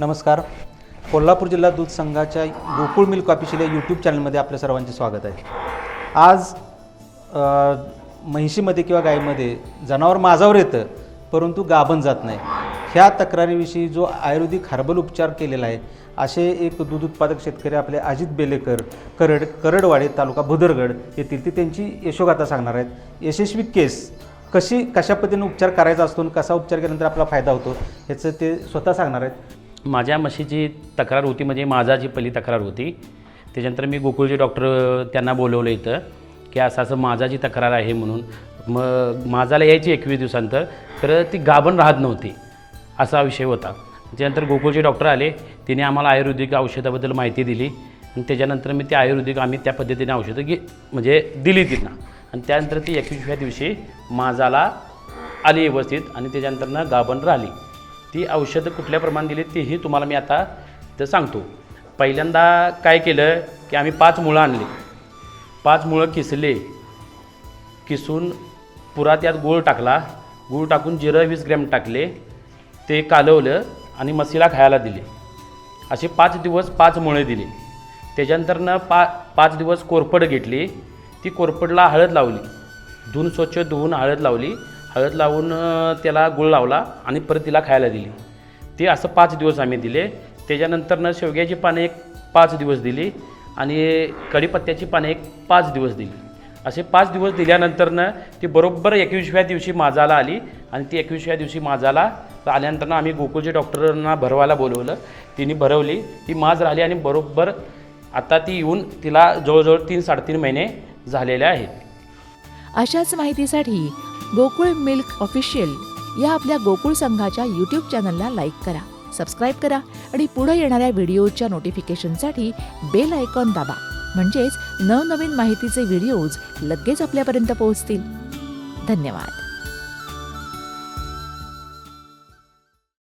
नमस्कार. कोल्हापूर जिल्हा दूध संघाच्या गोकुळ मिल्क ऑफिशियल या यूट्यूब चॅनलमध्ये आपल्या सर्वांचे स्वागत आहे. आज म्हैशीमध्ये किंवा गायीमध्ये जनावर माझावर येतं परंतु गाभण जात नाही. ह्या तक्रारीविषयी जो आयुर्वेदिक हर्बल उपचार केलेला आहे असे एक दूध उत्पादक शेतकरी आपले अजित बेलेकर करड करडवाडे तालुका भुदरगड येथील ते त्यांची यशोगाथा सांगणार आहेत. यशस्वी केस कशी कशा पद्धतीने उपचार करायचा असतो आणि कसा उपचार केल्यानंतर आपला फायदा होतो ह्याचं ते स्वतः सांगणार आहेत. माझ्या म्हशीची तक्रार होती म्हणजे माझाची पहिली तक्रार होती त्याच्यानंतर मी गोकुळचे डॉक्टर त्यांना बोलवलं इथं की असं असं माझा जी तक्रार आहे म्हणून मग माझाला यायची एकवीस दिवसानंतर तर ती गाभण राहत नव्हती असा विषय होता. त्याच्यानंतर गोकुळचे डॉक्टर आले तिने आम्हाला आयुर्वेदिक औषधाबद्दल माहिती दिली आणि त्याच्यानंतर मी ते आयुर्वेदिक आम्ही त्या पद्धतीने औषधं घे म्हणजे दिली तिथं आणि त्यानंतर ती एकवीसव्या दिवशी माझाला आली व्यवस्थित आणि त्याच्यानंतरनं गाभण राहिली. ती औषधं कुठल्या प्रमाणात दिली तेही तुम्हाला मी आता ते सांगतो. पहिल्यांदा काय केलं की आम्ही पाच मुळं आणली. पाच मुळं किसले. किसून पुरा त्यात गूळ टाकला. गूळ टाकून जिरं वीस ग्रॅम टाकले. ते कालवलं आणि मसीला खायला दिले. असे पाच दिवस पाच मुळे दिली. त्याच्यानंतरनं पा पाच दिवस कोरपड घेतली. ती कोरपडला हळद लावली. धुवून स्वच्छ धुवून हळद लावली. हळद लावून त्याला गुळ लावला आणि परत तिला खायला दिली. ते असं पाच दिवस आम्ही दिले. त्याच्यानंतरनं शेवग्याची पानं एक पाच दिवस दिली आणि कढीपत्त्याची पानं एक पाच दिवस दिली. असे पाच दिवस दिल्यानंतरनं ती बरोबर एकवीसव्या दिवशी माझाला आली आणि ती एकवीसव्या दिवशी माझाला आल्यानंतरनं आम्ही गोकुळच्या डॉक्टरांना भरवायला बोलवलं. तिने भरवली. ती माज राहिली आणि बरोबर आता ती येऊन तिला जवळजवळ तीन साडेतीन महिने झालेले आहेत. अशाच माहितीसाठी गोकुळ मिल्क ऑफिशियल या आपल्या गोकुळ संघाच्या यूट्यूब चॅनलला लाईक करा सबस्क्राईब करा आणि पुढे येणाऱ्या व्हिडिओच्या नोटिफिकेशनसाठी बेल आयकॉन दाबा. म्हणजेच नवनवीन माहितीचे व्हिडिओज लगेच आपल्यापर्यंत पोहोचतील. धन्यवाद.